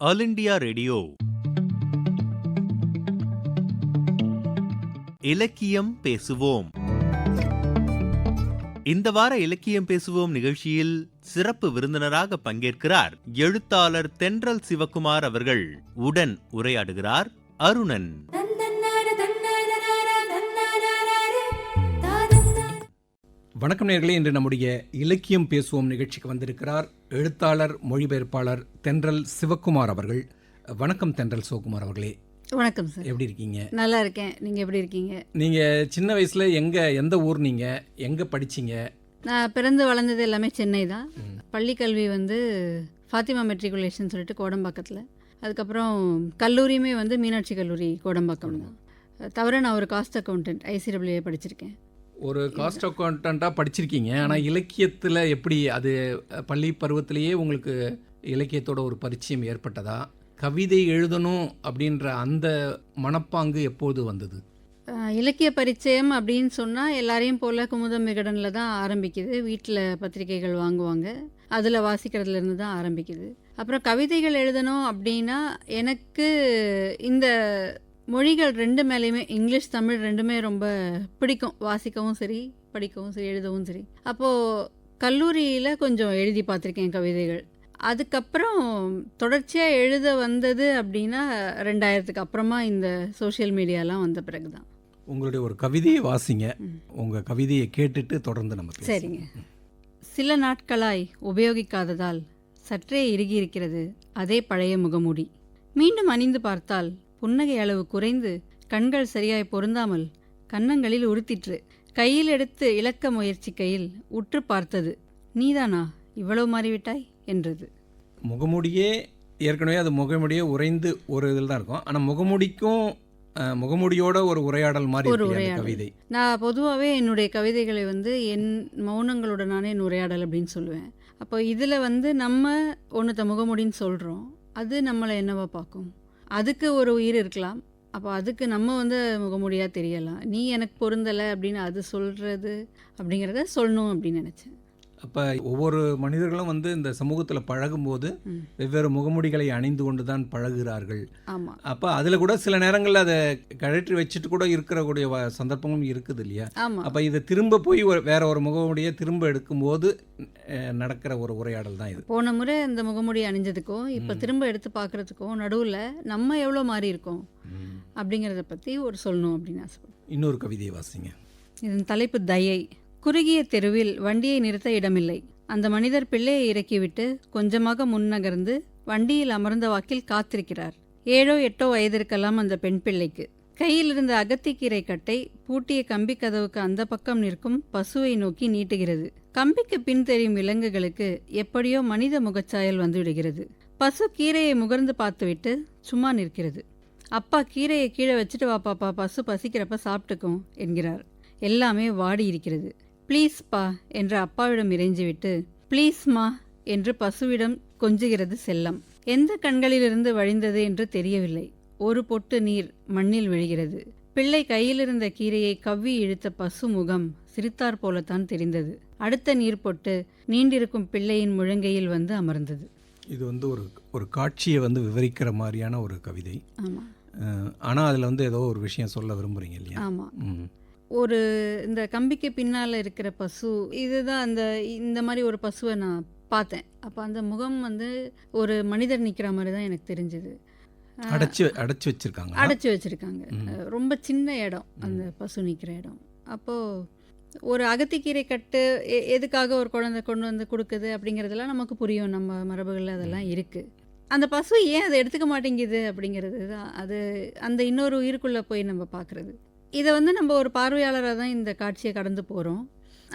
All India radio. இலக்கியம் பேசுவோம். இந்த வார இலக்கியம் பேசுவோம் நிகழ்ச்சியில் சிறப்பு விருந்தினராக பங்கேற்கிறார் எழுத்தாளர் தென்றல் சிவகுமார் அவர்கள். உடன் உரையாடுகிறார் அருணன். வணக்கம் நேர்களே. இன்று நம்முடைய இலக்கியம் பேசுவோம் நிகழ்ச்சிக்கு வந்திருக்கிறார் எழுத்தாளர் மொழிபெயர்ப்பாளர் தென்றல் சிவக்குமார் அவர்கள். வணக்கம் தென்றல் சிவகுமார் அவர்களே. வணக்கம் சார். எப்படி இருக்கீங்க? நல்லா இருக்கேன். நீங்கள் எப்படி இருக்கீங்க? நீங்கள் சின்ன வயசில் எங்கே எந்த ஊர் நீங்கள் எங்கே படிச்சீங்க? நான் பிறந்து வளர்ந்தது எல்லாமே சென்னை தான். பள்ளி கல்வி வந்து ஃபாத்திமா மெட்ரிகுலேஷன் சொல்லிட்டு கோடம்பாக்கத்தில். அதுக்கப்புறம் கல்லூரியுமே வந்து மீனாட்சி கல்லூரி கோடம்பாக்கம் தான். தவிர நான் ஒரு காஸ்ட் அக்கௌண்டன்ட் ஐசிடபிள்யூஏ படிச்சிருக்கேன். ஒரு காஸ்ட் அக்கௌண்டண்ட்டாக படிச்சிருக்கீங்க. ஆனால் இலக்கியத்தில் எப்படி அது பள்ளி பருவத்திலேயே உங்களுக்கு இலக்கியத்தோட ஒரு பரிச்சயம் ஏற்பட்டதா? கவிதை எழுதணும் அப்படின்ற அந்த மனப்பாங்கு எப்போது வந்தது? இலக்கிய பரிச்சயம் அப்படின்னு சொன்னால் எல்லாரையும் போல் குமுதம் விகடனில் தான் ஆரம்பிக்குது. வீட்டில் பத்திரிகைகள் வாங்குவாங்க. அதில் வாசிக்கிறதுலேருந்து தான் ஆரம்பிக்குது. அப்புறம் கவிதைகள் எழுதணும் அப்படின்னா எனக்கு இந்த மொழிகள் ரெண்டு மேலேயுமே இங்கிலீஷ் தமிழ் ரெண்டுமே ரொம்ப பிடிக்கும். வாசிக்கவும் சரி படிக்கவும் சரி எழுதவும் சரி. அப்போது கல்லூரியில் கொஞ்சம் எழுதி பார்த்துருக்கேன் கவிதைகள். அதுக்கப்புறம் தொடர்ச்சியாக எழுத வந்தது அப்படின்னா ரெண்டாயிரத்துக்கு அப்புறமா இந்த சோஷியல் மீடியாலாம் வந்த பிறகு தான் உங்களுடைய ஒரு கவிதையை வாசிங்க. உங்கள் கவிதையை கேட்டுட்டு தொடர்ந்து நம்ம. சரிங்க. சில நாட்களாய் உபயோகிக்காததால் சற்றே இறுகியிருக்கிறது அதே பழைய முகமூடி. மீண்டும் அணிந்து பார்த்தால் புன்னகை அளவு குறைந்து கண்கள் சரியாய் பொருந்தாமல் கன்னங்களில் உறுத்திற்று கையில் எடுத்து இழக்க முயற்சிக்கையில் உற்று பார்த்தது. நீதானா? இவ்வளவு மாறிவிட்டாய்? என்றது. முகமூடியே ஏற்கனவே அது முகமூடியே உறைந்து ஒரு இதில் தான் இருக்கும். ஆனால் முகமூடிக்கும் முகமூடியோட ஒரு உரையாடல் மாதிரி ஒரு உரையாடல். கவிதை. நான் பொதுவாகவே என்னுடைய கவிதைகளை வந்து என் மௌனங்களுடனான என் உரையாடல் அப்படின்னு சொல்லுவேன். அப்போ இதில் வந்து நம்ம ஒன்றுத்த முகமுடின்னு சொல்கிறோம் அது நம்மளை என்னவா பார்க்கும்? அதுக்கு ஒரு உயிர் இருக்கலாம். அப்போ அதுக்கு நம்ம வந்து முகமுடியாக தெரியலாம். நீ எனக்கு பொருந்தலை அப்படின்னு அது சொல்கிறது அப்படிங்கிறத சொல்லணும் அப்படின்னு நினச்சேன். அப்போ ஒவ்வொரு மனிதர்களும் வந்து இந்த சமூகத்தில் பழகும்போது. வெவ்வேறு முகமூடிகளை அணிந்து கொண்டு தான் பழகுகிறார்கள் அப்போ அதில் கூட சில நேரங்களில் அதை கழற்றி வச்சுட்டு கூட இருக்கிறக்கூடிய சந்தர்ப்பமும் இருக்குது இல்லையா? அப்போ இதை திரும்ப போய் வேற ஒரு முகமூடியை திரும்ப எடுக்கும்போது நடக்கிற ஒரு உரையாடல் தான் இது. போன முறை இந்த முகமுடி அணிஞ்சதுக்கும் இப்போ திரும்ப எடுத்து பார்க்குறதுக்கும் நடுவில் நம்ம எவ்வளோ மாறி இருக்கோம் அப்படிங்கிறத பற்றி ஒரு சொல்லணும் அப்படின்னு ஆசைப்படுறேன். இன்னொரு கவிதையை வாசிங்க. இதன் தலைப்பு தயை. குறுகிய தெருவில் வண்டியை நிறுத்த இடமில்லை. அந்த மனிதர் பிள்ளையை இறக்கிவிட்டு கொஞ்சமாக முன்னகர்ந்து வண்டியில் அமர்ந்த வாக்கில் காத்திருக்கிறார். ஏழோ எட்டோ வயதிருக்கலாம் அந்த பெண் பிள்ளைக்கு. கையில் இருந்த அகத்திக்கீரை கட்டை பூட்டிய கம்பி கதவுக்கு அந்த பக்கம் நிற்கும் பசுவை நோக்கி நீட்டுகிறது. கம்பிக்கு பின் தெரியும் விலங்குகளுக்கு எப்படியோ மனித முகச்சாயல் வந்துவிடுகிறது. பசு கீரையை முகர்ந்து பார்த்துவிட்டு சும்மா நிற்கிறது. அப்பா கீரையை கீழே வச்சுட்டு வா பாப்பா பசு பசிக்கிறப்ப சாப்பிட்டுக்கும் என்கிறார். எல்லாமே வாடி இருக்கிறது. ப்ளீஸ் பா என்று அப்பாவிடம் இறைஞ்சிவிட்டு ப்ளீஸ்மா என்று பசுவிடம் கொஞ்சுகிறது செல்லம். எந்த கண்களிலிருந்து வழிந்தது என்று தெரியவில்லை. ஒரு பொட்டு நீர் மண்ணில் விழுகிறது. பிள்ளை கையிலிருந்த கீரையை கவ்வி இழுத்த பசு முகம் சிரித்தார் போலத்தான் தெரிந்தது. அடுத்த நீர் பொட்டு நீண்டிருக்கும் பிள்ளையின் முழங்கையில் வந்து அமர்ந்தது. இது வந்து ஒரு ஒரு காட்சியை வந்து விவரிக்கிற மாதிரியான ஒரு கவிதை. ஆனால் அதில் வந்து ஏதோ ஒரு விஷயம் சொல்ல விரும்புகிறீங்க இல்லையா? ஆமாம் ஒரு இந்த கம்பிக்கு பின்னால் இருக்கிற பசு இதுதான் அந்த இந்த மாதிரி ஒரு பசுவை நான் பார்த்தேன். அப்போ அந்த முகம் வந்து ஒரு மனிதர் நிற்கிற மாதிரி தான் எனக்கு தெரிஞ்சது. அடைச்சி அடைச்சி வச்சிருக்காங்க அடைச்சி வச்சுருக்காங்க. ரொம்ப சின்ன இடம் அந்த பசு நிற்கிற இடம். அப்போது ஒரு அகத்திக்கீரை கட்டு எ- எதுக்காக ஒரு குழந்தை கொண்டு வந்து கொடுக்குது அப்படிங்கிறதெல்லாம் நமக்கு புரியும். நம்ம மரபுகளில் அதெல்லாம் இருக்குது அந்த பசு ஏன் அதை எடுத்துக்க மாட்டேங்குது அப்படிங்கிறது தான். அது அந்த இன்னொரு உயிருக்குள்ளே போய் நம்ம பார்க்குறது. இதை வந்து நம்ம ஒரு பார்வையாளராக தான் இந்த காட்சியை கடந்து போகிறோம்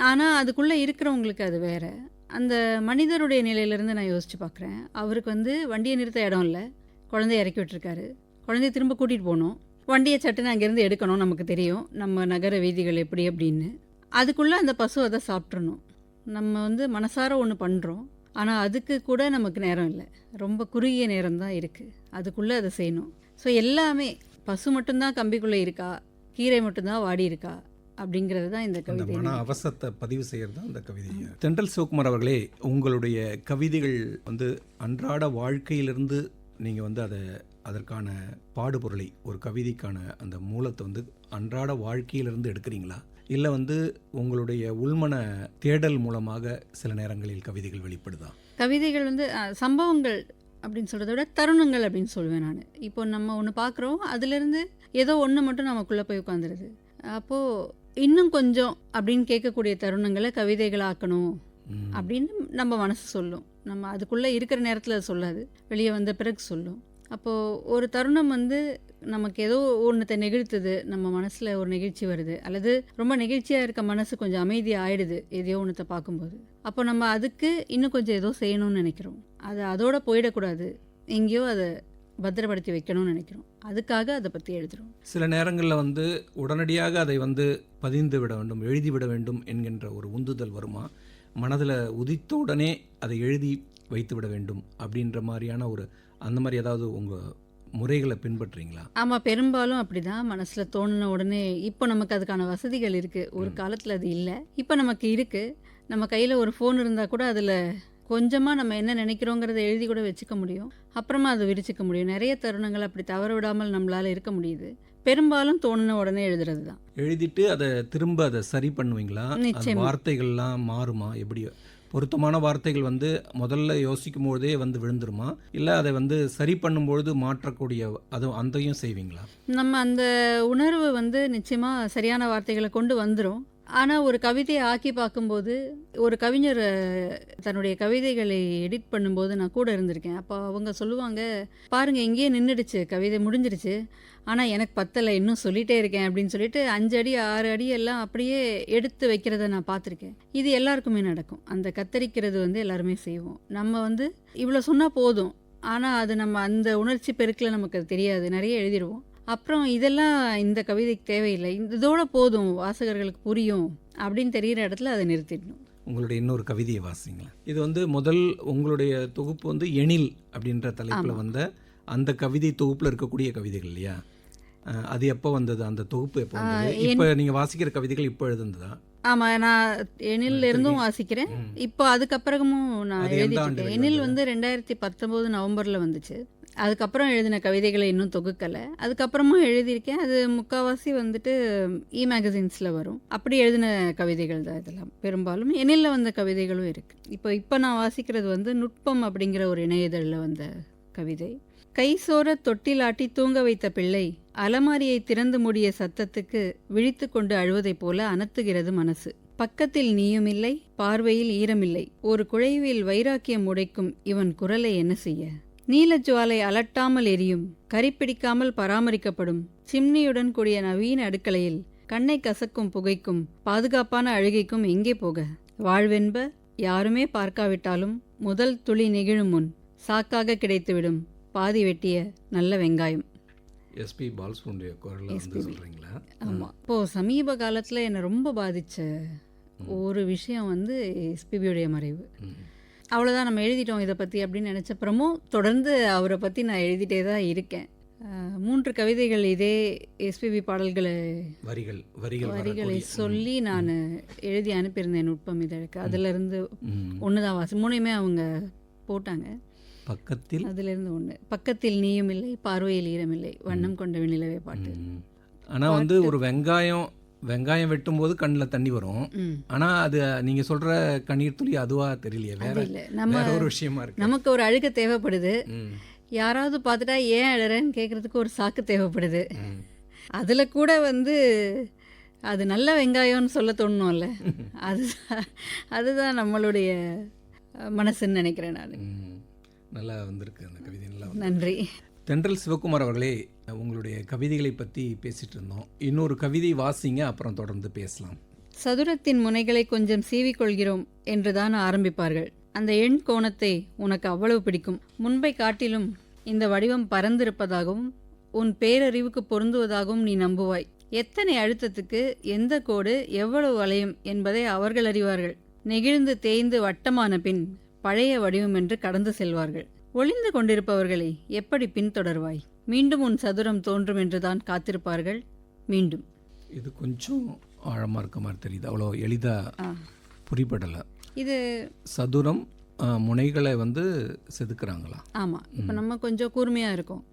ஆனால் அதுக்குள்ளே இருக்கிறவங்களுக்கு அது வேறு. அந்த மனிதருடைய நிலையிலேருந்து நான் யோசித்து பார்க்குறேன் அவருக்கு வந்து வண்டியை நிறுத்த இடம் இல்லை. குழந்தைய இறக்கி விட்டுருக்காரு. குழந்தைய திரும்ப கூட்டிகிட்டு போகணும். வண்டியை சட்டுன்னு அங்கேருந்து எடுக்கணும் நமக்கு தெரியும். நம்ம நகர வீதிகள் எப்படி அப்படின்னு. அதுக்குள்ளே அந்த பசு அதை சாப்பிட்றணும் நம்ம வந்து மனசார ஒன்று பண்ணுறோம் ஆனால் அதுக்கு கூட நமக்கு நேரம் இல்லை. ரொம்ப குறுகிய நேரம் தான் இருக்குது அதுக்குள்ளே அதை செய்யணும். ஸோ எல்லாமே பசு மட்டும்தான் கம்பிக்குள்ளே இருக்கா? கீரை மட்டும்தான் வாடி இருக்கா அப்படிங்கிறது தான் இந்த கவிதை மன அவசத்தை பதிவு செய்கிறது தான் அந்த கவிதை. தென்றல் சிவகுமார் அவர்களே உங்களுடைய கவிதைகள் வந்து அன்றாட வாழ்க்கையிலிருந்து நீங்கள் வந்து அதை அதற்கான பாடுபொருளை ஒரு கவிதைக்கான அந்த மூலத்தை வந்து அன்றாட வாழ்க்கையிலிருந்து எடுக்கிறீங்களா? இல்லை வந்து உங்களுடைய உள்மன தேடல் மூலமாக சில நேரங்களில் கவிதைகள் வெளிப்படுதா? கவிதைகள் வந்து சம்பவங்கள் அப்படின்னு சொல்கிறத விட தருணங்கள் அப்படின்னு சொல்லுவேன் நான். இப்போ நம்ம ஒன்று பார்க்குறோம் அதுலேருந்து ஏதோ ஒன்று மட்டும் நமக்குள்ளே போய் உட்காந்துருது அப்போது இன்னும் கொஞ்சம் அப்படின்னு கேட்கக்கூடிய தருணங்களை கவிதைகளாக்கணும். அப்படின்னு நம்ம மனசு சொல்லும். நம்ம அதுக்குள்ளே இருக்கிற நேரத்தில் அது சொல்லாது. வெளியே வந்த பிறகு சொல்லும். அப்போது ஒரு தருணம் வந்து நமக்கு ஏதோ ஒன்றத்தை நெகிழ்த்துது. நம்ம மனசில் ஒரு நெகிழ்ச்சி வருது. அல்லது ரொம்ப நெகிழ்ச்சியாக இருக்க மனசு கொஞ்சம் அமைதி ஆயிடுது எதையோ ஒன்றத்தை பார்க்கும்போது. அப்போ நம்ம அதுக்கு இன்னும் கொஞ்சம் ஏதோ செய்யணும்னு நினைக்கிறோம். அது அதோட போயிடக்கூடாது. எங்கேயோ அதை பத்திரப்படுத்தி வைக்கணும்னு நினைக்கிறோம். அதுக்காக அதை பற்றி எழுதுகிறோம் சில நேரங்களில் வந்து உடனடியாக அதை வந்து பதிந்து விட வேண்டும் எழுதி விட வேண்டும் என்கின்ற ஒரு உந்துதல் வருமா? மனதில் உதித்த உடனே அதை எழுதி வைத்து விட வேண்டும் அப்படின்ற மாதிரியான ஒரு அந்த மாதிரி ஏதாவது உங்கள் முறைகளை பின்பற்றுறீங்களா? ஆமாம் பெரும்பாலும் அப்படிதான். மனசில் தோணுன உடனே இப்போ நமக்கு அதுக்கான வசதிகள் இருக்குது ஒரு காலத்தில் அது இல்லை. இப்போ நமக்கு இருக்குது நம்ம கையில் ஒரு ஃபோன் இருந்தால் கூட அதில் கொஞ்சமாக நம்ம என்ன நினைக்கிறோங்கிறத எழுதி கூட வச்சுக்க முடியும். அப்புறமா அதை விரிச்சுக்க முடியும். நிறைய தருணங்கள் அப்படி தவற விடாமல் நம்மளால் இருக்க முடியுது. பெரும்பாலும் தோணுன உடனே எழுதுறது தான் எழுதிட்டு அதை திரும்ப அதை சரி பண்ணுவீங்களா. வார்த்தைகள்லாம் மாறுமா? எப்படி? பொருத்தமான வார்த்தைகள் வந்து முதல்ல யோசிக்கும் பொழுதே வந்து விழுந்துருமா? இல்லை அதை வந்து சரி பண்ணும்பொழுது மாற்றக்கூடிய அது அந்தையும் செய்வீங்களா? நம்ம அந்த உணர்வு வந்து நிச்சயமாக சரியான வார்த்தைகளை கொண்டு வந்துடும் ஆனால் ஒரு கவிதையை ஆக்கி பார்க்கும்போது ஒரு கவிஞர் தன்னுடைய கவிதைகளை எடிட் பண்ணும்போது நான் கூட இருந்திருக்கேன். அப்போ அவங்க சொல்லுவாங்க பாருங்கள் இங்கேயே நின்றுடுச்சு கவிதை முடிஞ்சிருச்சு. ஆனால் எனக்கு பத்தலை இன்னும் சொல்லிகிட்டே இருக்கேன் அப்படின்னு சொல்லிட்டு அஞ்சு அடி ஆறு அடி எல்லாம் அப்படியே எடுத்து வைக்கிறத நான் பார்த்துருக்கேன். இது எல்லாருக்குமே நடக்கும். அந்த கத்தரிக்கிறது வந்து எல்லாருமே செய்வோம். நம்ம வந்து இவ்வளோ சொன்னால் போதும். ஆனால் அது நம்ம அந்த உணர்ச்சி பெருக்கில் நமக்கு அது தெரியாது. நிறைய எழுதிடுவோம் அப்புறம் இதெல்லாம் இந்த கவிதைக்கு தேவையில்லை. இதோட போதும் வாசகர்களுக்கு புரியும் அப்படின்னு தெரிகிற இடத்துல அதை நிறுத்திடணும். உங்களுடைய இன்னொரு கவிதையை வாசிங்களா இது வந்து முதல் உங்களுடைய தொகுப்பு வந்து எழில் அப்படின்ற தலைப்பில். வந்த அந்த கவிதை தொகுப்பில் இருக்கக்கூடிய கவிதைகள் இல்லையா? அது எப்போ வந்தது? அந்த தொகுப்பு எப்போ வந்தது? இப்போ நீங்கள் வாசிக்கிற கவிதைகள் இப்போ எழுதுனதா? ஆமாம் நான் எண்ணில் இருந்தும் வாசிக்கிறேன். இப்போ அதுக்கப்புறமும் நான் அது எந்த எழுதிட்டு ஆண்டு இருக்கேன். எண்ணில் வெளிவந்தது? வந்து ரெண்டாயிரத்தி பத்தொம்போது நவம்பரில் வந்துச்சு. அதுக்கப்புறம் எழுதின கவிதைகளை இன்னும் தொகுக்கலை. அதுக்கப்புறமும் எழுதியிருக்கேன். அது முக்கால்வாசி வந்துட்டு இ மேகசின்ஸில் வரும். அப்படி எழுதின கவிதைகள் தான் இதெல்லாம். பெரும்பாலும் எண்ணில் வந்த கவிதைகளும் இருக்குது இப்போ இப்போ நான் வாசிக்கிறது வந்து நுட்பம் அப்படிங்கிற ஒரு இணையதழில் வந்த கவிதை. கைசோர தொட்டிலாட்டி தூங்க வைத்த பிள்ளை அலமாரியை திறந்து மூடிய சத்தத்துக்கு விழித்து கொண்டு அழுவதைப் போல அனத்துகிறது மனசு. பக்கத்தில் நீயுமில்லை பார்வையில் ஈரமில்லை. ஒரு குழைவில் வைராக்கியம் உடைக்கும் இவன் குரலை என்ன செய்ய? நீலஜுவாலை அலட்டாமல் எரியும் கரிப்பிடிக்காமல் பராமரிக்கப்படும் சிம்னியுடன் கூடிய நவீன அடுக்கலையில் கண்ணை கசக்கும் புகைக்கும் பாதுகாப்பான அழுகைக்கும் எங்கே போக? வாழ்வென்ப யாருமே பார்க்காவிட்டாலும் முதல் துளி நெகிழும் முன் சாக்காக கிடைத்துவிடும் பாதி வெட்டிய நல்ல வெங்காயம். எஸ்பி பாலசுடைய குரலில் வந்து. சொல்கிறீங்களா ஆமாம் இப்போது சமீப காலத்தில் என்னை ரொம்ப பாதித்த ஒரு விஷயம் வந்து எஸ்பிபியுடைய மறைவு. அவ்வளோதான் நம்ம எழுதிட்டோம் இதை பற்றி அப்படின்னு நினச்சப்புறமும் தொடர்ந்து அவரை பற்றி நான் எழுதிட்டே தான் இருக்கேன். மூன்று கவிதைகள் இதே எஸ்பிபி பாடல்களை வரிகள் வரிகள் வரிகளை சொல்லி நான் எழுதி அனுப்பியிருந்தேன் நுட்பம் இதழுக்கு அதுலேருந்து. ஒன்று தான் வாசி மூணையுமே அவங்க போட்டாங்க. பக்கத்தில்? அதுலேருந்து ஒன்று பக்கத்தில் நீயும் இல்லை பார்வையில் ஈரமில்லை வண்ணம் கொண்ட வெண்ணிலவே பாட்டு. ம். ஆனா வந்து ஒரு வெங்காயம் வெங்காயம் வெட்டும் போது கண்ணில் தண்ணி வரும். ம். ஆனா அது நீங்க சொல்ற கண்ணீர் துளி அதுவா தெரியலையே. வேற நம்ம ஒரு விஷயமா இருக்கு. நமக்கு ஒரு அழுக தேவைப்படுது. யாராவது பார்த்துட்டா ஏன் அழறேன்னு கேட்குறதுக்கு ஒரு சாக்கு தேவைப்படுது. அதில் கூட வந்து அது நல்ல வெங்காயம்னு சொல்ல தோணும்ல. அது அதுதான் நம்மளுடைய மனசுன்னு நினைக்கிறேன் நான். நல்லா வந்திருக்கு அந்த கவிதை நல்லா நன்றி. தென்றல் சிவகுமார் அவர்களே உங்களுடைய கவிதைகளை பற்றி பேசிட்டு இருந்தோம். இன்னொரு கவிதை வாசிங்க அப்புறம் தொடர்ந்து பேசலாம். சதுரத்தின் முனைகளை கொஞ்சம் சீவிக்கொள்கிறோம் என்றுதான் ஆரம்பிப்பார்கள். அந்த எண் கோணத்தை உனக்கு அவ்வளவு பிடிக்கும். முன்பை காட்டிலும் இந்த வடிவம் பறந்திருப்பதாகவும் உன் பேரறிவுக்கு பொருந்துவதாகவும் நீ நம்புவாய். எத்தனை அழுத்தத்துக்கு எந்த கோடு எவ்வளவு வளையும் என்பதை அவர்கள் அறிவார்கள். நெகிழ்ந்து தேய்ந்து வட்டமான பின் பழைய வடிவம் என்று கடந்து செல்வார்கள். ஒளிந்து கொண்டிருப்பவர்களை எப்படி பின்தொடர்வாய்? மீண்டும் உன் சதுரம் தோன்றும் என்றுதான் காத்திருப்பார்கள். மீண்டும். இது கொஞ்சம் ஆழமாக இருக்க மாதிரி தெரியுது. அவ்வளோ எளிதாக. புரிபடலை. இது சதுரம் முனைகளை வந்து செதுக்குறாங்களா? ஆமாம் இப்போ நம்ம கொஞ்சம் கூர்மையாக இருக்கோம்.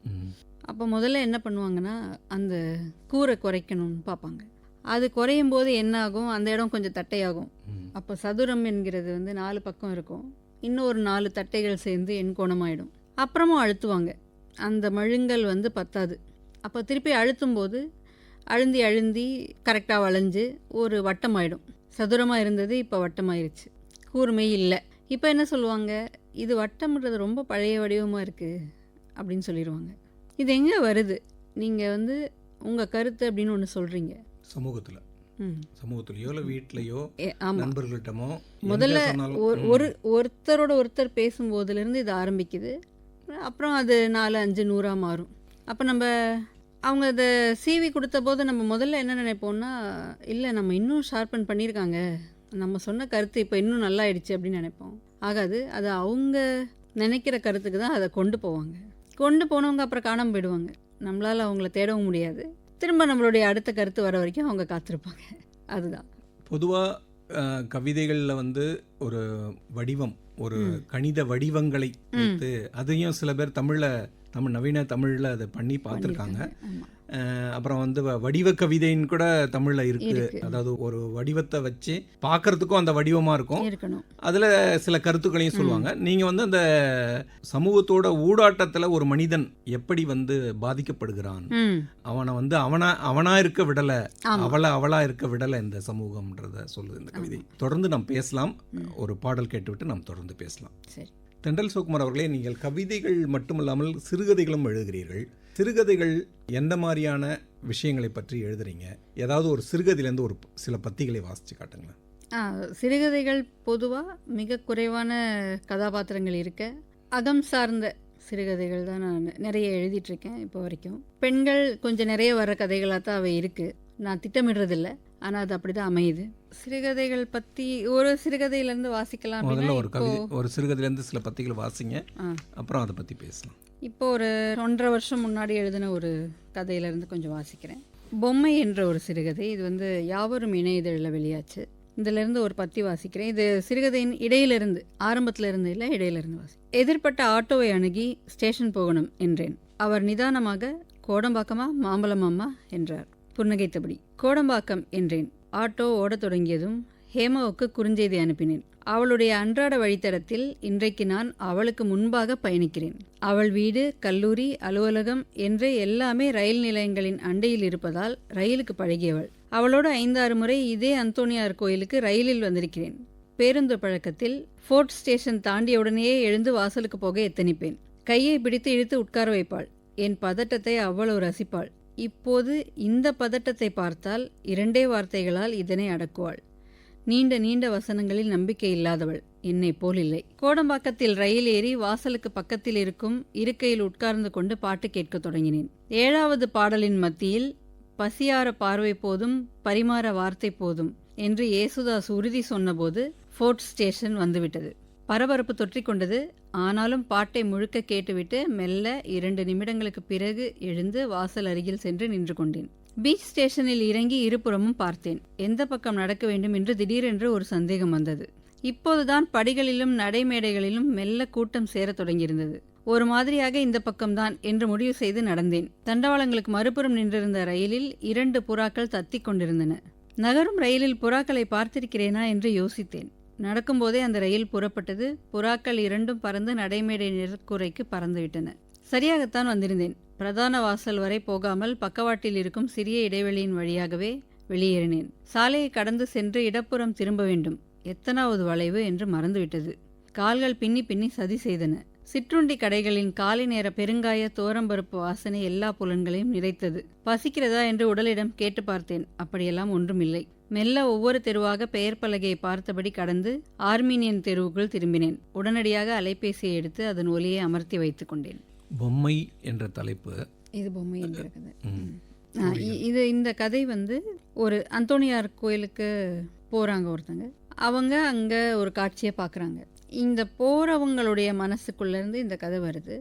அப்போ முதல்ல என்ன பண்ணுவாங்கன்னா அந்த கூரை குறைக்கணும்னு பார்ப்பாங்க. அது குறையும் போது என்ன ஆகும்? அந்த இடம் கொஞ்சம் தட்டையாகும். அப்போ சதுரம் என்கிறது வந்து நாலு பக்கம் இருக்கும். இன்னும் ஒரு நாலு தட்டைகள் சேர்ந்து எண்கோணமாயிடும் அப்புறமும் அழுத்துவாங்க. அந்த மழுங்கல் வந்து பத்தாது. அப்போ திருப்பி அழுத்தும் போது அழுந்தி அழுந்தி கரெக்டாக வளைஞ்சு ஒரு வட்டமாயிடும். சதுரமாக இருந்தது இப்போ வட்டமாயிருச்சு. கூர்மை இல்லை. இப்போ என்ன சொல்லுவாங்க? இது வட்டம்ன்றது ரொம்ப பழைய வடிவமாக இருக்குது அப்படின்னு சொல்லிடுவாங்க இது எங்கே வருது? நீங்கள் வந்து உங்கள் கருத்து அப்படின்னு ஒன்று சொல்கிறீங்க சமூகத்துல. ம். சமூகத்திலயோ இல்லை வீட்லயோ நண்பர்கள்ட்டமோ முதல்ல. ஒரு ஒருத்தரோட ஒருத்தர் பேசும்போதுலேருந்து இது ஆரம்பிக்குது. அப்புறம் அது நாலு அஞ்சு நூறாக மாறும். அப்போ நம்ம அவங்க அதை சீவி கொடுத்த போது நம்ம முதல்ல என்ன நினைப்போம்னா இல்லை நம்ம இன்னும் ஷார்ப்பன் பண்ணியிருக்காங்க நம்ம சொன்ன கருத்து இப்போ இன்னும் நல்லா ஆயிடுச்சு அப்படின்னு நினைப்போம். ஆகாது அது அவங்க நினைக்கிற கருத்துக்கு தான் அதை கொண்டு போவாங்க. கொண்டு போனவங்க அப்புறம் காணாமல் போயிடுவாங்க. நம்மளால் அவங்கள தேடவும் முடியாது. திரும்ப நம்மளுடைய அடுத்த கருத்து வர வரைக்கும் அவங்க காத்திருப்பாங்க. அதுதான். பொதுவாக கவிதைகளில் வந்து ஒரு வடிவம் ஒரு கணித வடிவங்களை வைத்து அதையும் சில பேர் தமிழில் தமிழ் நவீன தமிழில் அதை பண்ணி பார்த்துருக்காங்க. அப்புறம் வந்து வடிவ கவிதைன்னு கூட தமிழில் இருக்கு. அதாவது ஒரு வடிவத்தை வச்சு பார்க்கறதுக்கும் அந்த வடிவமாக இருக்கும். அதில் சில கருத்துக்களையும் சொல்லுவாங்க. நீங்கள் வந்து அந்த சமூகத்தோட ஊடாட்டத்தில் ஒரு மனிதன் எப்படி வந்து பாதிக்கப்படுகிறான்? அவனை வந்து அவனா அவனா இருக்க விடலை. அவளை அவளா இருக்க விடலை இந்த சமூகம்ன்றத சொல்லுது இந்த கவிதை. தொடர்ந்து நாம் பேசலாம். ஒரு பாடல் கேட்டுவிட்டு நாம் தொடர்ந்து பேசலாம். சரி. தெண்டல் சுகுமார் அவர்களே நீங்கள் கவிதைகள் மட்டுமல்லாமல் சிறுகதைகளும் எழுதுகிறீர்கள். சிறுகதைகள் எந்த மாதிரியான விஷயங்களை பற்றி எழுதுறீங்க? ஏதாவது ஒரு சிறுகதையிலேருந்து ஒரு சில பத்திகளை வாசித்து காட்டுங்களேன். ஆ சிறுகதைகள் பொதுவாக மிக குறைவான கதாபாத்திரங்கள் இருக்க அகம் சார்ந்த சிறுகதைகள் தான் நான் நிறைய எழுதிட்டுருக்கேன் இப்போ வரைக்கும். பெண்கள் கொஞ்சம் நிறைய வர கதைகளாக தான் அவை இருக்குது நான் திட்டமிடுறதில்ல. ஆனால் அது அப்படி தான் அமையுது. சிறுகதைகள் பற்றி ஒரு சிறுகதையிலேருந்து வாசிக்கலாம் முதல்ல ஒரு கவிதை ஒரு சிறுகதையிலேருந்து சில பத்திகளை வாசிங்க. அப்புறம் அதை பற்றி பேசலாம். இப்போ ஒரு ஒன்றரை வருஷம் முன்னாடி எழுதின ஒரு கதையிலேருந்து கொஞ்சம் வாசிக்கிறேன். பொம்மை என்ற ஒரு சிறுகதை இது வந்து யாவரும் இணையதழில் வெளியாச்சு. இதிலிருந்து ஒரு பத்தி வாசிக்கிறேன். இது சிறுகதையின் இடையிலிருந்து ஆரம்பத்துல இருந்து இல்லை இடையிலிருந்து வாசி எதிர்ப்பட்ட ஆட்டோவை அணுகி ஸ்டேஷன் போகணும் என்றேன். அவர் நிதானமாக கோடம்பாக்கமா மாம்பழமாம்மா என்றார். புன்னகைத்தபடி கோடம்பாக்கம் என்றேன். ஆட்டோ ஓடத் தொடங்கியதும் ஹேமாவுக்கு குறுஞ்செய்தி அனுப்பினேன். அவளுடைய அன்றாட வழித்தடத்தில் இன்றைக்கு நான் அவளுக்கு முன்பாக பயணிக்கிறேன். அவள் வீடு கல்லூரி அலுவலகம் என்று எல்லாமே ரயில் நிலையங்களின் அண்டையில் இருப்பதால் ரயிலுக்கு பழகியவள். அவளோடு ஐந்தாறு முறை இதே அந்தோனியார் கோயிலுக்கு ரயிலில் வந்திருக்கிறேன். பேருந்து பழக்கத்தில் ஃபோர்ட் ஸ்டேஷன் தாண்டியவுடனேயே எழுந்து வாசலுக்கு போக எத்தனிப்பேன். கையை பிடித்து இழுத்து உட்கார வைப்பாள். என் பதட்டத்தை அவ்வளவு ரசிப்பாள். இப்போது இந்த பதட்டத்தை பார்த்தால் இரண்டே வார்த்தைகளால் இதனை அடக்குவாள். நீண்ட நீண்ட வசனங்களில் நம்பிக்கை இல்லாதவள். என்னை போல் இல்லை கோடம்பாக்கத்தில் ரயில் ஏறி வாசலுக்கு பக்கத்தில் இருக்கும் இருக்கையில் உட்கார்ந்து கொண்டு பாட்டு கேட்கத் தொடங்கினேன். ஏழாவது பாடலின் மத்தியில் பசியார பார்வை போதும் பரிமாற வார்த்தை போதும் என்று ஏசுதாஸ் உறுதி சொன்னபோது ஃபோர்ட் ஸ்டேஷன் வந்துவிட்டது. பரபரப்பு தொற்றிக்கொண்டது ஆனாலும் பாட்டை முழுக்க கேட்டுவிட்டு மெல்ல இரண்டு நிமிடங்களுக்கு பிறகு எழுந்து வாசல் அருகில் சென்று நின்று கொண்டேன். பீச் ஸ்டேஷனில் இறங்கி இருபுறமும் பார்த்தேன். எந்த பக்கம் நடக்க வேண்டும் என்று திடீரென்று ஒரு சந்தேகம் வந்தது. இப்போதுதான் படிகளிலும் நடைமேடைகளிலும் மெல்ல கூட்டம் சேரத் தொடங்கியிருந்தது. ஒரு மாதிரியாக இந்த பக்கம்தான் என்று முடிவு செய்து நடந்தேன். தண்டவாளங்களுக்கு மறுபுறம் நின்றிருந்த ரயிலில் இரண்டு புறாக்கள் தத்திக் கொண்டிருந்தன. நகரும் ரயிலில் புறாக்களை பார்த்திருக்கிறேனா என்று யோசித்தேன். நடக்கும்போதே அந்த ரயில் புறப்பட்டது. புறாக்கள் இரண்டும் பறந்து நடைமேடை நெற்குறைக்கு பறந்துவிட்டன. சரியாகத்தான் வந்திருந்தேன். பிரதான வாசல் வரை போகாமல் பக்கவாட்டில் இருக்கும் சிறிய இடைவெளியின் வழியாகவே வெளியேறினேன். சாலையை கடந்து சென்று இடப்புறம் திரும்ப வேண்டும். எத்தனாவது வளைவு என்று மறந்துவிட்டது. கால்கள் பின்னி பின்னி சதி செய்தன. சிற்றுண்டி கடைகளின் காலை நேர பெருங்காய தோரம்பருப்பு வாசனை எல்லா புலன்களையும் நிறைத்தது. பசிக்கிறதா என்று உடலிடம் கேட்டு பார்த்தேன். அப்படியெல்லாம் ஒன்றுமில்லை. மெல்ல ஒவ்வொரு தெருவாக பெயர் பலகையை பார்த்தபடி கடந்து ஆர்மீனியன் தெருவுக்குள் திரும்பினேன். உடனடியாக அலைபேசியை எடுத்து அதன் ஒலியை அமர்த்தி வைத்துக் கொண்டேன். பொம்மை என்ற தலைப்பு. இது பொம்மை என்கிற கதை இது இந்த கதை வந்து ஒரு அந்தோணியார் கோயிலுக்கு போகிறாங்க ஒருத்தங்க. அவங்க அங்கே ஒரு காட்சியை பார்க்குறாங்க இந்த போகிறவங்களுடைய மனசுக்குள்ளேருந்து இந்த கதை வருது.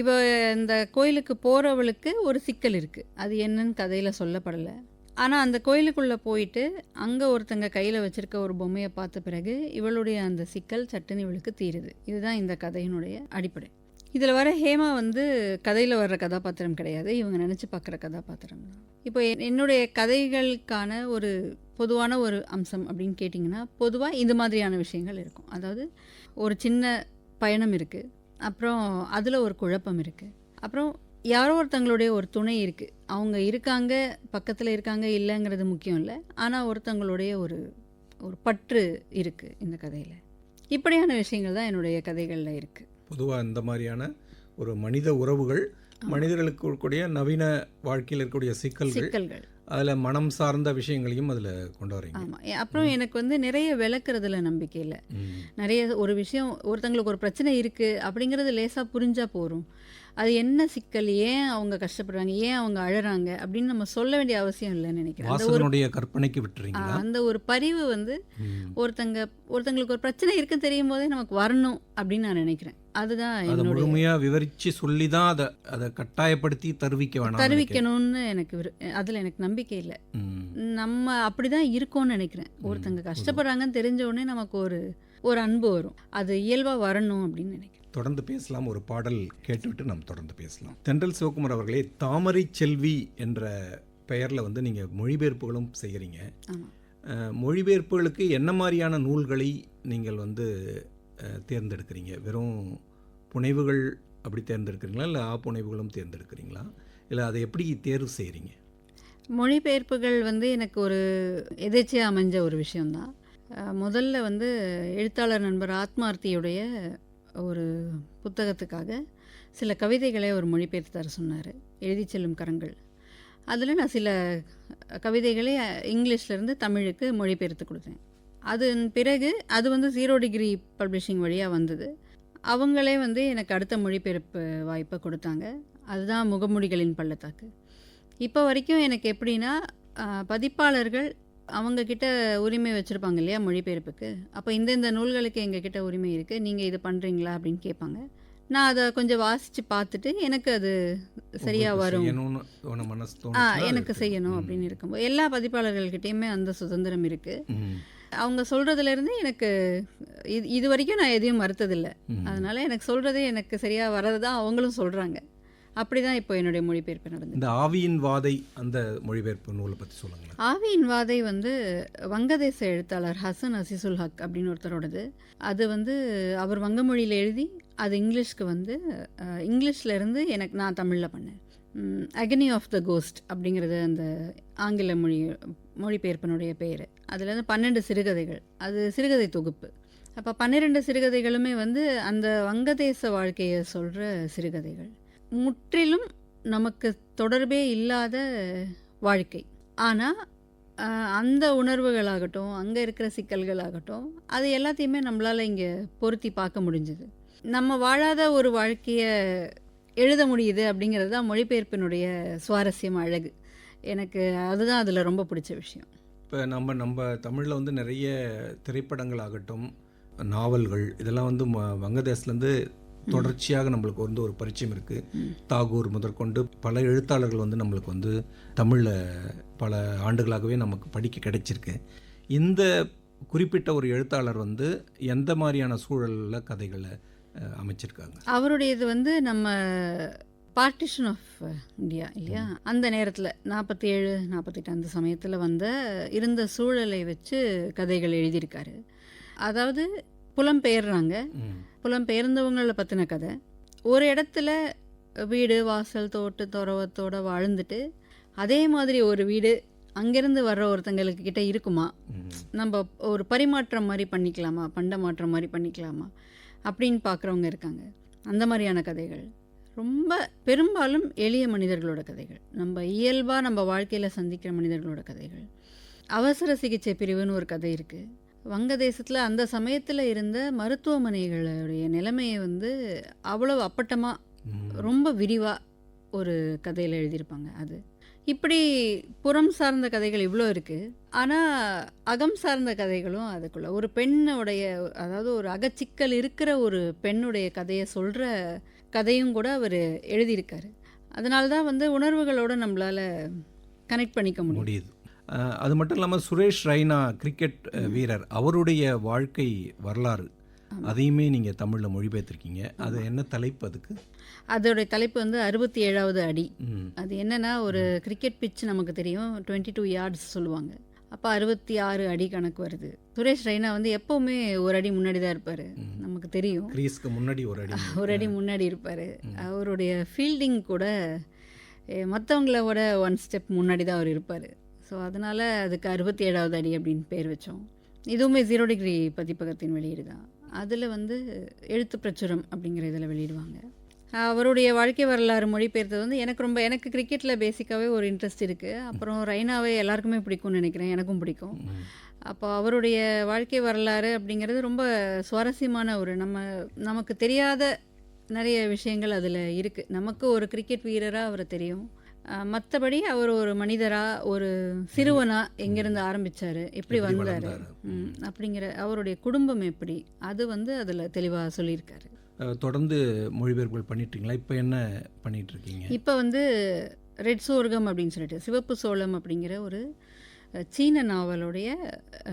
இவ இந்த கோயிலுக்கு போகிறவளுக்கு ஒரு சிக்கல் இருக்குது அது என்னன்னு கதையில் சொல்லப்படலை. ஆனால் அந்த கோயிலுக்குள்ளே போயிட்டு அங்கே ஒருத்தங்க கையில் வச்சுருக்க ஒரு பொம்மையை பார்த்த பிறகு இவளுடைய அந்த சிக்கல் சட்டுன்னு இவளுக்கு தீருது. இதுதான் இந்த கதையினுடைய அடிப்படை. இதில் வர ஹேமா வந்து கதையில் வர்ற கதாபாத்திரம் கிடையாது. இவங்க நினச்சி பார்க்குற கதாபாத்திரம் தான். இப்போ என்- என்னுடைய கதைகளுக்கான ஒரு பொதுவான ஒரு அம்சம் அப்படின்னு கேட்டிங்கன்னா பொதுவாக இந்த மாதிரியான விஷயங்கள் இருக்கும். அதாவது ஒரு சின்ன பயணம் இருக்குது அப்புறம் அதில் ஒரு குழப்பம் இருக்குது அப்புறம் யாரோ ஒருத்தங்களுடைய ஒரு துணை இருக்குது அவங்க இருக்காங்க பக்கத்தில் இருக்காங்க இல்லைங்கிறது முக்கியம் இல்லை. ஆனால் ஒருத்தங்களுடைய ஒரு ஒரு பற்று இருக்குது இந்த கதையில். இப்படியான விஷயங்கள் தான் என்னுடைய கதைகளில் இருக்குது பொதுவாக இந்த மாதிரியான ஒரு மனித உறவுகள் மனிதர்களுக்கு இருக்கக்கூடிய நவீன வாழ்க்கையில் இருக்கக்கூடிய சிக்கல்கள் சிக்கல்கள். அதில் மனம் சார்ந்த விஷயங்களையும் அதில் கொண்டு வரீங்க. ஆமாம் அப்புறம் எனக்கு வந்து நிறைய விளக்குறதுல நம்பிக்கை இல்லை. நிறைய ஒரு விஷயம் ஒருத்தங்களுக்கு ஒரு பிரச்சனை இருக்குது அப்படிங்கிறது லேசாக புரிஞ்சா போகிறோம் அது என்ன சிக்கல்? ஏன் அவங்க கஷ்டப்படுறாங்க? ஏன் அவங்க அழறாங்க? அப்படின்னு நம்ம சொல்ல வேண்டிய அவசியம் இல்லைன்னு நினைக்கிறேன். கற்பனைக்கு விட்டுறீங்களா? அந்த ஒரு பரிவு வந்து. ஒருத்தங்க ஒருத்தங்களுக்கு ஒரு பிரச்சனை இருக்குன்னு தெரியும் போதே நமக்கு வரணும் அப்படின்னு நான் நினைக்கிறேன். அதுதான் அதை என்னுடைய முழுமையா விவரிச்சு சொல்லி தான் அதை அதை கட்டாயப்படுத்தி தருவிக்க வேணாம் தருவிக்கணும்னு எனக்கு அதுல எனக்கு நம்பிக்கை இல்லை. நம்ம அப்படிதான் இருக்கோம்னு நினைக்கிறேன். ஒருத்தங்க கஷ்டப்படுறாங்கன்னு தெரிஞ்ச உடனே நமக்கு ஒரு ஒரு அன்பு வரும். அது இயல்பா வரணும் அப்படின்னு நினைக்கிறேன். தொடர்ந்து பேசலாம். ஒரு பாடல் கேட்டுவிட்டு நாம் தொடர்ந்து பேசலாம். தென்றல் சிவகுமார் அவர்களே தாமரை செல்வி என்ற பெயரில் வந்து நீங்கள் மொழிபெயர்ப்புகளும் செய்கிறீங்க மொழிபெயர்ப்புகளுக்கு என்ன மாதிரியான நூல்களை நீங்கள் வந்து தேர்ந்தெடுக்கிறீங்க? வெறும் புனைவுகள் அப்படி தேர்ந்தெடுக்கிறீங்களா? இல்லை ஆ புனைவுகளும் தேர்ந்தெடுக்கிறீங்களா? இல்லை அதை எப்படி தேர்வு செய்கிறீங்க மொழிபெயர்ப்புகள் வந்து எனக்கு ஒரு எதேச்சையாக அமைஞ்ச ஒரு விஷயம்தான். முதல்ல வந்து எழுத்தாளர் நண்பர் ஆத்மார்த்தியுடைய ஒரு புத்தகத்துக்காக சில கவிதைகளை அவர் மொழிபெயர்த்து தர சொன்னார். எழுதி செல்லும் கரங்கள். அதில் நான் சில கவிதைகளை இங்கிலீஷ்லேருந்து தமிழுக்கு மொழிபெயர்த்து கொடுத்தேன். அதன் பிறகு அது வந்து ஜீரோ டிகிரி பப்ளிஷிங் வழியாக வந்தது. அவங்களே வந்து எனக்கு அடுத்த மொழிபெயர்ப்பு வாய்ப்பை கொடுத்தாங்க. அதுதான் முகமூடிகளின் பள்ளத்தாக்கு. இப்போ வரைக்கும் எனக்கு எப்படின்னா பதிப்பாளர்கள் அவங்க கிட்ட உரிமை வச்சுருப்பாங்க இல்லையா மொழிபெயர்ப்புக்கு? அப்போ இந்தந்த நூல்களுக்கு எங்கள் கிட்ட உரிமை இருக்குது நீங்கள் இது பண்ணுறீங்களா அப்படின்னு கேட்பாங்க. நான் அதை கொஞ்சம் வாசித்து பார்த்துட்டு எனக்கு அது சரியாக வரும். ஆ எனக்கு செய்யணும். அப்படின்னு இருக்கும்போது. எல்லா பதிப்பாளர்கள்கிட்டயுமே அந்த சுதந்திரம் இருக்குது. அவங்க சொல்கிறதுலேருந்து எனக்கு இது இது வரைக்கும் நான் எதையும் மறுத்ததில்லை. அதனால் எனக்கு சொல்கிறதே எனக்கு சரியாக வர்றது தான் அவங்களும் சொல்கிறாங்க அப்படி தான் இப்போ என்னுடைய மொழிபெயர்ப்பு நடந்தது. இந்த ஆவியின் வாதை அந்த மொழிபெயர்ப்பு நூலை பற்றி சொல்லுங்களேன். ஆவியின் வாதை வந்து வங்கதேச எழுத்தாளர் ஹசன் அசிசுல் ஹக் அப்படின்னு ஒருத்தரோடது. அது வந்து அவர் வங்க மொழியில் எழுதி அது இங்கிலீஷ்க்கு வந்து அஹ், இங்கிலீஷ்ல இருந்து எனக்கு நான் தமிழில் பண்ணேன். அகனி ஆஃப் த கோஸ்ட் அப்படிங்கிறது அந்த ஆங்கில மொழி மொழிபெயர்ப்பினுடைய பெயர். அதில் வந்து பன்னெண்டு சிறுகதைகள். அது சிறுகதை தொகுப்பு. அப்போ பன்னிரெண்டு சிறுகதைகளுமே வந்து அந்த வங்கதேச வாழ்க்கையை சொல்கிற சிறுகதைகள். முற்றிலும் நமக்கு தொடர்பே இல்லாத வாழ்க்கை. ஆனால் அந்த உணர்வுகளாகட்டும் அங்கே இருக்கிற சிக்கல்களாகட்டும் அது எல்லாத்தையுமே நம்மளால் இங்கே பொருத்தி பார்க்க முடிஞ்சுது. நம்ம வாழாத ஒரு வாழ்க்கையை எழுத முடியுது அப்படிங்கிறது தான் மொழிபெயர்ப்பினுடைய சுவாரஸ்யம் அழகு. எனக்கு அதுதான் அதில் ரொம்ப பிடிச்ச விஷயம். இப்போ நம்ம நம்ம தமிழில் வந்து நிறைய திரைப்படங்கள் ஆகட்டும் நாவல்கள் இதெல்லாம் வந்து ம- வங்கதேசத்துலேருந்து தொடர்ச்சியாக நம்மளுக்கு வந்து ஒரு பரிச்சயம் இருக்குது தாகூர் முதற்கொண்டு பல எழுத்தாளர்கள் வந்து நம்மளுக்கு வந்து தமிழில் பல ஆண்டுகளாகவே நமக்கு படிக்க கிடைச்சிருக்கு. இந்த குறிப்பிட்ட ஒரு எழுத்தாளர் வந்து எந்த மாதிரியான சூழலில் கதைகளை அமைச்சிருக்காங்க? அவருடையது வந்து நம்ம பார்ட்டிஷன் ஆஃப் இந்தியா இல்லையா? அந்த நேரத்தில் நாற்பத்தி ஏழு நாற்பத்தெட்டு அந்த சமயத்தில் வந்த இருந்த சூழலை வச்சு கதைகள் எழுதியிருக்காரு. அதாவது புலம்பெயர்றாங்க. புலம்பெயர்ந்தவங்களை பற்றின கதை. ஒரு இடத்துல வீடு வாசல் தோட்டு துறவத்தோட வாழ்ந்துட்டு அதே மாதிரி ஒரு வீடு அங்கேருந்து வர்ற ஒருத்தங்களுக்கு கிட்ட இருக்குமா. நம்ம ஒரு பரிமாற்றம் மாதிரி பண்ணிக்கலாமா? பண்ட மாற்றம் மாதிரி பண்ணிக்கலாமா? அப்படின்னு பார்க்குறவங்க இருக்காங்க. அந்த மாதிரியான கதைகள். ரொம்ப பெரும்பாலும் எளிய மனிதர்களோட கதைகள். நம்ம இயல்பாக நம்ம வாழ்க்கையில் சந்திக்கிற மனிதர்களோட கதைகள். அவசர சிகிச்சை பிரிவுன்னு ஒரு கதை இருக்குது வங்கதேசத்தில் அந்த சமயத்தில் இருந்த மருத்துவமனைகளுடைய நிலைமையை வந்து அவ்வளவு அப்பட்டமாக. ரொம்ப விரிவாக ஒரு கதையில் எழுதியிருப்பாங்க அது. இப்படி புறம் சார்ந்த கதைகள் இவ்வளோ இருக்குது ஆனால் அகம் சார்ந்த கதைகளும் அதுக்குள்ள. ஒரு பெண்ணுடைய அதாவது ஒரு அகச்சிக்கல் இருக்கிற ஒரு பெண்ணுடைய கதையை சொல்கிற கதையும் கூட அவர் எழுதியிருக்காரு. அதனால தான் வந்து உணர்வுகளோட நம்மளால் கனெக்ட் பண்ணிக்க முடியுது. அது மட்டும் இல்லாமல் சுரேஷ் ரெய்னா கிரிக்கெட் வீரர். அவருடைய வாழ்க்கை வரலாறு அதையுமே நீங்கள் தமிழில் மொழிபெயர்த்திருக்கீங்க. அது என்ன தலைப்பு அதுக்கு? அதோடைய தலைப்பு வந்து அறுபத்தி ஏழாவது அடி அது என்னன்னா ஒரு கிரிக்கெட் பிட்ச் நமக்கு தெரியும். டுவெண்ட்டி டூ யார்ட்ஸ் சொல்லுவாங்க. அப்போ அறுபத்தி ஆறு அடி கணக்கு வருது. சுரேஷ் ரெய்னா வந்து எப்போவுமே ஒரு அடி முன்னாடி தான் இருப்பார். நமக்கு தெரியும். கிரீஸ்க்கு முன்னாடி ஒரு அடி. ஒரு அடி முன்னாடி இருப்பார். அவருடைய ஃபீல்டிங் கூட மற்றவங்கள விட ஒன் ஸ்டெப் முன்னாடி தான் அவர் இருப்பார். ஸோ அதனால் அதுக்கு அறுபத்தி ஏழாவது அடி அப்படின்னு பேர் வச்சோம். இதுவுமே ஜீரோ டிகிரி பதிப்பகத்தின் வெளியீடு தான். அதில் வந்து எழுத்து பிரச்சுரம் அப்படிங்கிற இதில் வெளியிடுவாங்க. அவருடைய வாழ்க்கை வரலாறு மொழிபெயர்த்தது வந்து எனக்கு ரொம்ப எனக்கு கிரிக்கெட்டில் பேசிக்காகவே ஒரு இன்ட்ரெஸ்ட் இருக்குது அப்புறம் ரெய்னாவே எல்லாருக்குமே பிடிக்கும்னு நினைக்கிறேன். எனக்கும் பிடிக்கும். அப்போ அவருடைய வாழ்க்கை வரலாறு அப்படிங்கிறது ரொம்ப சுவாரஸ்யமான ஒரு நம்ம நமக்கு தெரியாத நிறைய விஷயங்கள் அதில் இருக்குது நமக்கு ஒரு கிரிக்கெட் வீரராக அவரை தெரியும். மற்றபடி அவர் ஒரு மனிதராக ஒரு சிறுவனாக எங்கேருந்து ஆரம்பித்தார் எப்படி வந்தார்? அப்படிங்கிற அவருடைய குடும்பம் எப்படி? அது வந்து அதில் தெளிவாக சொல்லியிருக்காரு. தொடர்ந்து மொழிபெயர்ப்புகள் பண்ணிட்டீங்களா? இப்போ என்ன பண்ணிட்டு இருக்கீங்க இப்போ வந்து ரெட் சோர்கம் அப்படின்னு சொல்லிட்டு சிவப்பு சோளம் அப்படிங்கிற ஒரு சீன நாவலுடைய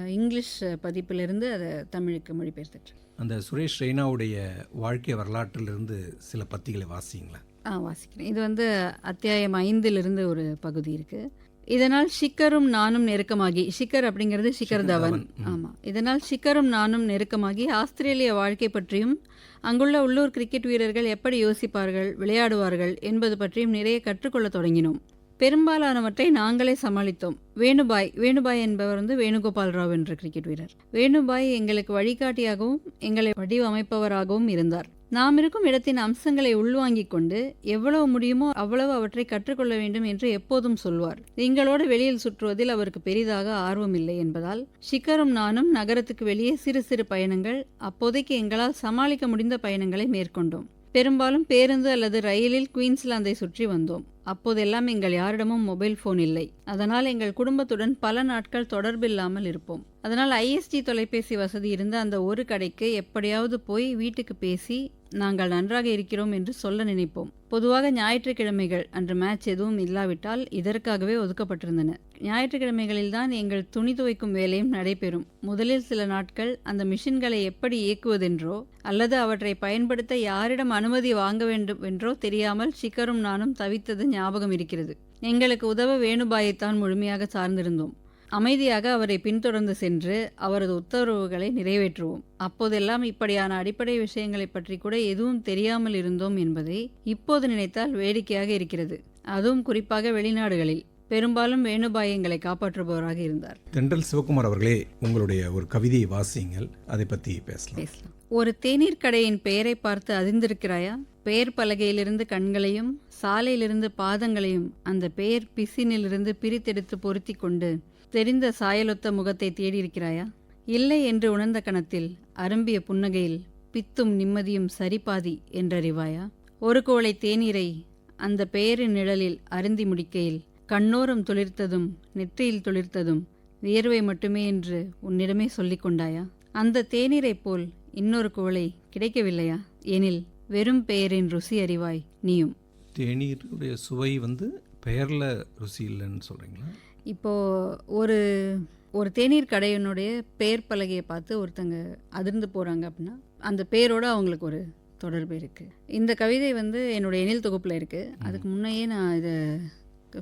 இங்கிலீஷ் பதிப்பிலிருந்து அதை தமிழுக்கு மொழிபெயர்த்துட்டு அந்த சுரேஷ் ரெய்னாவுடைய வாழ்க்கை வரலாற்றிலிருந்து சில பத்திகளை வாசிங்களா ஆ வாசிக்கிறேன். இது வந்து அத்தியாயம் ஐந்திலிருந்து ஒரு பகுதி இருக்கு. இதனால் ஷிக்கரும் நானும் நெருக்கமாகி ஷிக்கர் அப்படிங்கிறது ஷிக்கர் தவன். ஆமாம் இதனால் ஷிக்கரும் நானும் நெருக்கமாகி ஆஸ்திரேலிய வாழ்க்கை பற்றியும் அங்குள்ள உள்ளூர் கிரிக்கெட் வீரர்கள் எப்படி யோசிப்பார்கள் விளையாடுவார்கள் என்பது பற்றியும் நிறைய கற்றுக்கொள்ளத் தொடங்கினோம். பெரும்பாலானவற்றை நாங்களே சமாளித்தோம். வேணுபாய் வேணுபாய் என்பவர் வந்து வேணுகோபால் ராவ் என்ற கிரிக்கெட் வீரர். வேணுபாய் எங்களுக்கு வழிகாட்டியாகவும் எங்களை வடிவமைப்பவராகவும் இருந்தார். நாம் இருக்கும் இடத்தின் அம்சங்களை உள்வாங்கிக் கொண்டு எவ்வளவு முடியுமோ அவ்வளவு அவற்றை கற்றுக்கொள்ள வேண்டும் என்று எப்போதும் சொல்வார். எங்களோடு வெளியில் சுற்றுவதில் அவருக்கு பெரிதாக ஆர்வம் இல்லை என்பதால் ஷிக்கரும் நானும் நகரத்துக்கு வெளியே சிறு சிறு பயணங்கள் அப்போதைக்கு எங்களால் சமாளிக்க முடிந்த பயணங்களை மேற்கொண்டோம். பெரும்பாலும் பேருந்து அல்லது ரயிலில் குயின்ஸ்லாந்தை சுற்றி வந்தோம். அப்போதெல்லாம் எங்கள் யாரிடமும் மொபைல் ஃபோன் இல்லை. அதனால் எங்கள் குடும்பத்துடன் பல நாட்கள் தொடர்பில்லாமல் இருப்போம். அதனால் ஐஎஸ்டி தொலைபேசி வசதி இருந்த அந்த ஒரு கடைக்கு எப்படியாவது போய் வீட்டுக்கு பேசி நாங்கள் நன்றாக இருக்கிறோம் என்று சொல்ல நினைப்போம். பொதுவாக ஞாயிற்றுக்கிழமைகள் அன்று மேட்ச் எதுவும் இல்லாவிட்டால் இதற்காகவே ஒதுக்கப்பட்டிருந்தன. ஞாயிற்றுக்கிழமைகளில்தான் எங்கள் துணி துவைக்கும் வேலையும் நடைபெறும். முதலில் சில நாட்கள் அந்த மிஷின்களை எப்படி இயக்குவதென்றோ அல்லது அவற்றை பயன்படுத்த யாரிடம் அனுமதி வாங்க வேண்டும் என்றோ தெரியாமல் சிக்கரும் நானும் தவித்தது ஞாபகம் இருக்கிறது. எங்களுக்கு உதவ வேணுபாயைத்தான் முழுமையாக சார்ந்திருந்தோம். அமைதியாக அவரை பின்தொடர்ந்து சென்று அவரது உத்தரவுகளை நிறைவேற்றுவோம். அப்போதெல்லாம் இப்படியான அடிப்படை விஷயங்களைப் பற்றி கூட எதுவும் தெரியாமல் இருந்தோம் என்பதை இப்போது நினைத்தால் வேடிக்கையாக இருக்கிறது. அதுவும் குறிப்பாக வெளிநாடுகளில். பெரும்பாலும் வேணுபாய் எங்களை காப்பாற்றுபவராக இருந்தார். தென்றல் சிவகுமார் அவர்களே உங்களுடைய ஒரு கவிதையை வாசியுங்கள். அதை பற்றி பேசலாம். பேசலாம். ஒரு தேநீர் கடையின் பெயரை பார்த்து அதிர்ந்திருக்கிறாயா? பெயர் பலகையிலிருந்து கண்களையும் சாலையிலிருந்து பாதங்களையும் அந்த பெயர் பிசினிலிருந்து பிரித்தெடுத்து பொருத்தி கொண்டு தெரிந்த சாயலொத்த முகத்தை தேடியிருக்கிறாயா? இல்லை என்று உணர்ந்த கணத்தில் அரும்பிய புன்னகையில் பித்தும் நிம்மதியும் சரிபாதி என்றறிவாயா? ஒரு கோளை தேநீரை அந்த பெயரின் நிழலில் அருந்தி முடிக்கையில் கண்ணோரம் துளிர்த்ததும் நெற்றியில் துளிர்த்ததும் வியர்வை மட்டுமே என்று உன்னிடமே சொல்லிக் கொண்டாயா? அந்த தேநீரைப் போல் இன்னொரு குவளை கிடைக்கவில்லையா? எனில் வெறும் பெயரின் ருசி அறிவாய் நீயும். தேநீருடைய சுவை வந்து பெயரில் ருசி இல்லைன்னு சொல்கிறீங்களா இப்போ ஒரு ஒரு தேநீர் கடையினுடைய பெயர் பலகையை பார்த்து ஒருத்தங்க அதிர்ந்து போகிறாங்க அப்படின்னா அந்த பேரோட அவங்களுக்கு ஒரு தொடர்பு இருக்குது இந்த கவிதை வந்து என்னோட எழில் தொகுப்பில் இருக்குது அதுக்கு முன்னையே நான் இதை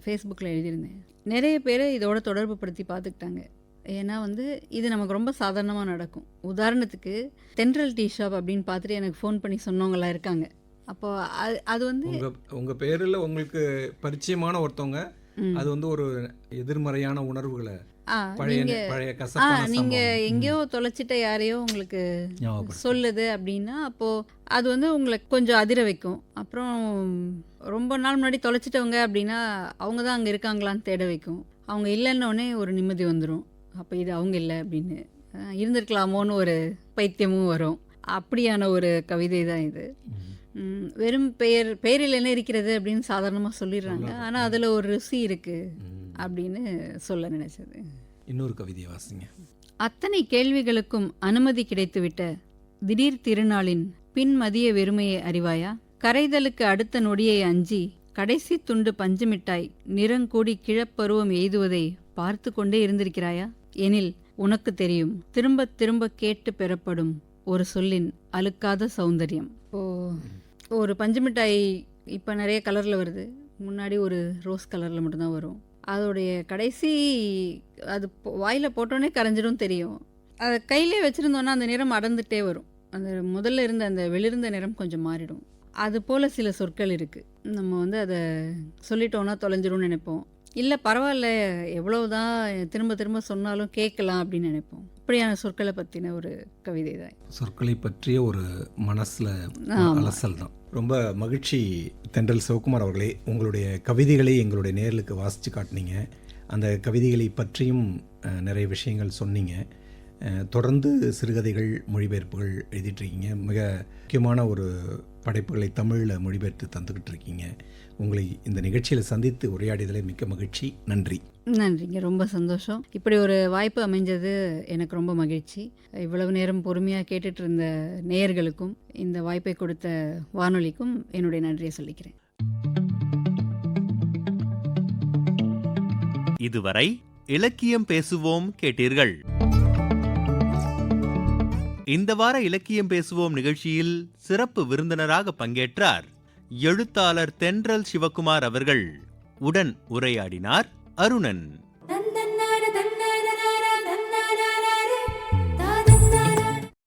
ஃபேஸ்புக்கில் எழுதியிருந்தேன். நிறைய பேர் இதோட தொடர்பு படுத்தி பார்த்துக்கிட்டாங்க. ஏன்னா வந்து இது நமக்கு ரொம்ப சாதாரணமாக நடக்கும். உதாரணத்துக்கு தென்ட்ரல் டீ ஷாப் அப்படின்னு பார்த்துட்டு எனக்கு ஃபோன் பண்ணி சொன்னவங்களாம் இருக்காங்க. அப்போ அது அது வந்து உங்கள் பேரில் உங்களுக்கு பரிச்சயமான ஒருத்தவங்க. அது வந்து ஒரு எதிர்மறையான உணர்வுகளை நீங்க. எங்கேயோ தொலைச்சிட்ட யாரையோ உங்களுக்கு. சொல்லுது அப்படின்னா அப்போ அது வந்து உங்களை கொஞ்சம் அதிர வைக்கும். அப்புறம் ரொம்ப நாள் முன்னாடி தொலைச்சிட்டவங்க அப்படின்னா அவங்க தான் அங்கே இருக்காங்களான்னு தேட வைக்கும். அவங்க இல்லைன்ன உடனே ஒரு நிம்மதி வந்துடும் அப்போ இது அவங்க இல்லை அப்படின்னு. இருந்திருக்கலாமோன்னு ஒரு பைத்தியமும் வரும். அப்படியான ஒரு கவிதை தான் இது. வெறும் பெயர் பெயரில் என்ன இருக்கிறது அப்படின்னு சாதாரணமாக சொல்லிடுறாங்க. ஆனால் அதில் ஒரு ருசி இருக்குது. அப்படின்னு சொல்ல நினச்சது. இன்னொரு கவிதையை வாசிங்க. அத்தனை கேள்விகளுக்கும் அனுமதி கிடைத்துவிட்ட திடீர் திருநாளின் பின் மதிய வெறுமையை அறிவாயா? கரைதலுக்கு அடுத்த நொடியை அஞ்சி கடைசி துண்டு பஞ்சுமிட்டாய் நிறங்கூடி கிழப்பருவம் எய்துவதை பார்த்து கொண்டே இருந்திருக்கிறாயா? எனில் உனக்கு தெரியும் திரும்ப திரும்ப கேட்டு பெறப்படும் ஒரு சொல்லின் அழுக்காத சௌந்தரியம். ஓ. ஒரு பஞ்சு மிட்டாய் இப்போ நிறைய கலரில் வருது. முன்னாடி ஒரு ரோஸ் கலரில் மட்டும்தான் வரும். அதோடைய கடைசி அது வாயில் போட்டோன்னே கரைஞ்சிடும் தெரியும். அதை கையிலே வச்சுருந்தோன்னா அந்த நிறம் அடர்ந்துட்டே வரும். அந்த முதல்ல இருந்த அந்த வெளிர்ந்த நிறம் கொஞ்சம் மாறிடும். அது போல் சில சொற்கள் இருக்குது நம்ம வந்து அதை சொல்லிட்டோன்னா தொலைஞ்சிரும்னு நினைப்போம். இல்லை பரவாயில்ல எவ்வளவுதான் திரும்ப திரும்ப சொன்னாலும் கேட்கலாம் அப்படின்னு நினைப்போம். அப்படியான சொற்களை பற்றின ஒரு கவிதை தான் சொற்களை பற்றிய ஒரு மனசில். அலசல் தான் ரொம்ப மகிழ்ச்சி தென்றல் சிவகுமார் அவர்களே உங்களுடைய கவிதைகளை எங்களுடைய நேர்களுக்கு வாசித்து காட்டினீங்க. அந்த கவிதைகளை பற்றியும் நிறைய விஷயங்கள் சொன்னீங்க. தொடர்ந்து சிறுகதைகள் மொழிபெயர்ப்புகள் எழுதிட்டு இருக்கீங்க மிக முக்கியமான ஒரு படைப்புகளை தமிழில் மொழிபெயர்த்து தந்துக்கிட்டு இருக்கீங்க உங்களை இந்த நிகழ்ச்சியில் சந்தித்து உரையாடியதில் மிக்க மகிழ்ச்சி. நன்றி. நன்றிங்க. ரொம்ப சந்தோஷம். இப்படி ஒரு வாய்ப்பு அமைஞ்சது எனக்கு ரொம்ப மகிழ்ச்சி. இவ்வளவு நேரம் பொறுமையாக கேட்டுட்டு இருந்த நேயர்களுக்கும் இந்த வாய்ப்பை கொடுத்த வானொலிக்கும் என்னுடைய நன்றியை சொல்லிக்கிறேன். இதுவரை இலக்கியம் பேசுவோம் கேட்டீர்கள். இந்த வார இலக்கியம் பேசுவோம் நிகழ்ச்சியில் சிறப்பு விருந்தினராக பங்கேற்றார் எழுத்தாளர் தென்றல் சிவகுமார் அவர்கள். உடன் உரையாடினார் அருணன்.